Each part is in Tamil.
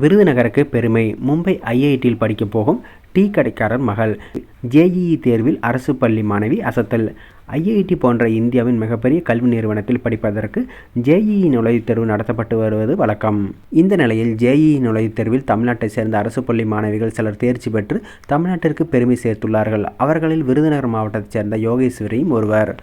விருதுநகருக்கு பெருமை. மும்பை ஐஐடியில் படிக்கப் போகும் டீ கடைக்காரர் மகள். ஜேஇஇ தேர்வில் அரசு பள்ளி மாணவி அசத்தல். ஐஐடி போன்ற இந்தியாவின் மிகப்பெரிய கல்வி நிறுவனத்தில் படிப்பதற்கு ஜேஇஇ நுழைவுத் தேர்வு நடத்தப்பட்டு வருவது வழக்கம். இந்த நிலையில் ஜேஇஇ நுழைவுத் தேர்வில் தமிழ்நாட்டைச் சேர்ந்த அரசு பள்ளி மாணவிகள் சிலர் தேர்ச்சி பெற்று தமிழ்நாட்டிற்கு பெருமை சேர்த்துள்ளார்கள். அவர்களில் விருதுநகர் மாவட்டத்தைச் சேர்ந்த யோகேஸ்வரியும் ஒருவர்.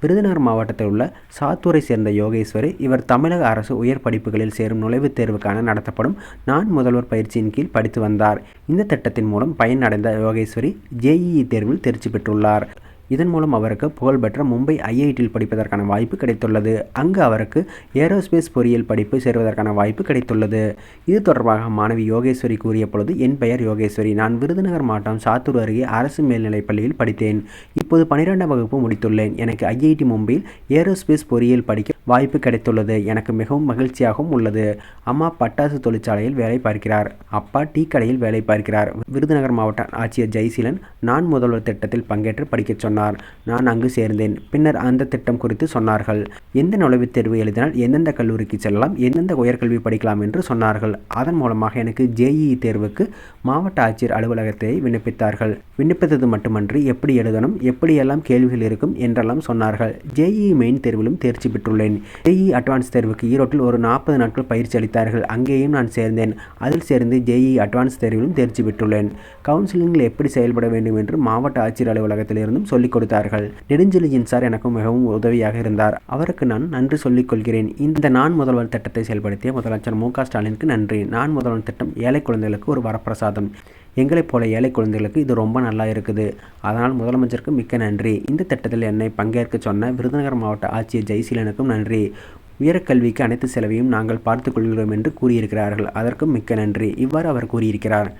விருதுநகர் மாவட்டத்தில் உள்ள சாத்தூரை சேர்ந்த யோகேஸ்வரி இவர் தமிழக அரசு உயர் படிப்புகளில் சேரும் நுழைவுத் தேர்வுக்கான நடத்தப்படும் நான் முதல்வர் பயிற்சியின் கீழ் படித்து வந்தார். இந்த திட்டத்தின் மூலம் பயன் அடைந்த யோகேஸ்வரி ஜேஇஇ தேர்வில் தேர்ச்சி பெற்றுள்ளார். இதன் மூலம் அவருக்கு புகழ்பெற்ற மும்பை ஐஐடியில் படிப்பதற்கான வாய்ப்பு கிடைத்துள்ளது. அங்கு அவருக்கு ஏரோஸ்பேஸ் பொறியியல் படிப்பு சேர்வதற்கான வாய்ப்பு கிடைத்துள்ளது. இது தொடர்பாக மாணவி யோகேஸ்வரி கூறிய பொழுது என் பெயர் யோகேஸ்வரி. நான் விருதுநகர் மாவட்டம் சாத்தூர் அருகே அரசு மேல்நிலைப் பள்ளியில் படித்தேன். இப்போது பனிரெண்டாம் வகுப்பு முடித்துள்ளேன். எனக்கு ஐஐடி மும்பையில் ஏரோஸ்பேஸ் பொறியியல் படிக்க வாய்ப்பு கிடைத்துள்ளது. எனக்கு மிகவும் மகிழ்ச்சியாகவும் உள்ளது. அம்மா பட்டாசு தொழிற்சாலையில் வேலை பார்க்கிறார். அப்பா டீ கடையில் வேலை பார்க்கிறார். விருதுநகர் மாவட்ட ஆட்சியர் ஜெய்சீலன் நான் முதல்வர் திட்டத்தில் பங்கேற்று படிக்கச் சொன்னார். நான் அங்கு சேர்ந்தேன். பின்னர் அந்த திட்டம் குறித்து சொன்னார்கள். எந்த நுழைவுத் தேர்வு எழுதினால் எந்தெந்த கல்லூரிக்கு செல்லலாம் எந்தெந்த உயர்கல்வி படிக்கலாம் என்று சொன்னார்கள். அதன் மூலமாக எனக்கு ஜேஇஇ தேர்வுக்கு மாவட்ட ஆட்சியர் அலுவலகத்தை விண்ணப்பித்தார்கள். விண்ணப்பித்தது மட்டுமன்றி எப்படி எழுதணும் எப்படியெல்லாம் கேள்விகள் இருக்கும் என்றெல்லாம் சொன்னார்கள். ஜேஇஇ மெயின் தேர்விலும் தேர்ச்சி பெற்றுள்ளேன். ஜேஇ அட்வான்ஸ் தேர்வுக்கு ஈரோட்டில் ஒரு நாற்பது நாட்கள் பயிற்சி அளித்தார்கள். அங்கேயும் நான் சேர்ந்தேன். அதில் சேர்ந்து ஜேஇ அட்வான்ஸ் தேர்விலும் தேர்ச்சி பெற்றுள்ளேன். கவுன்சிலிங்கில் எப்படி செயல்பட வேண்டும் என்று மாவட்ட ஆட்சியர் அலுவலகத்திலிருந்தும் சொல்லிக் கொடுத்தார்கள். நெடுஞ்செழியன் சார் எனக்கும் மிகவும் உதவியாக இருந்தார். அவருக்கு நான் நன்றி சொல்லிக் கொள்கிறேன். இந்த நான் முதல்வர் திட்டத்தை செயல்படுத்திய முதலமைச்சர் மு க ஸ்டாலினுக்கு நன்றி. நான் முதல்வர் திட்டம் ஏழை குழந்தைகளுக்கு ஒரு வரப்பிரசாதம். எங்களைப் போல ஏழை குழந்தைகளுக்கு இது ரொம்ப நல்லா இருக்குது. அதனால் முதலமைச்சருக்கு மிக்க நன்றி. இந்த திட்டத்தில் என்னை பங்கேற்க சொன்ன விருதுநகர் மாவட்ட ஆட்சியர் ஜெய்சீலனுக்கும் நன்றி. உயர்கல்விக்கு அனைத்து செலவையும் நாங்கள் பார்த்துக் கொள்கிறோம் என்று கூறியிருக்கிறார்கள். அதற்கும் மிக்க நன்றி. இவ்வாறு அவர் கூறியிருக்கிறார்.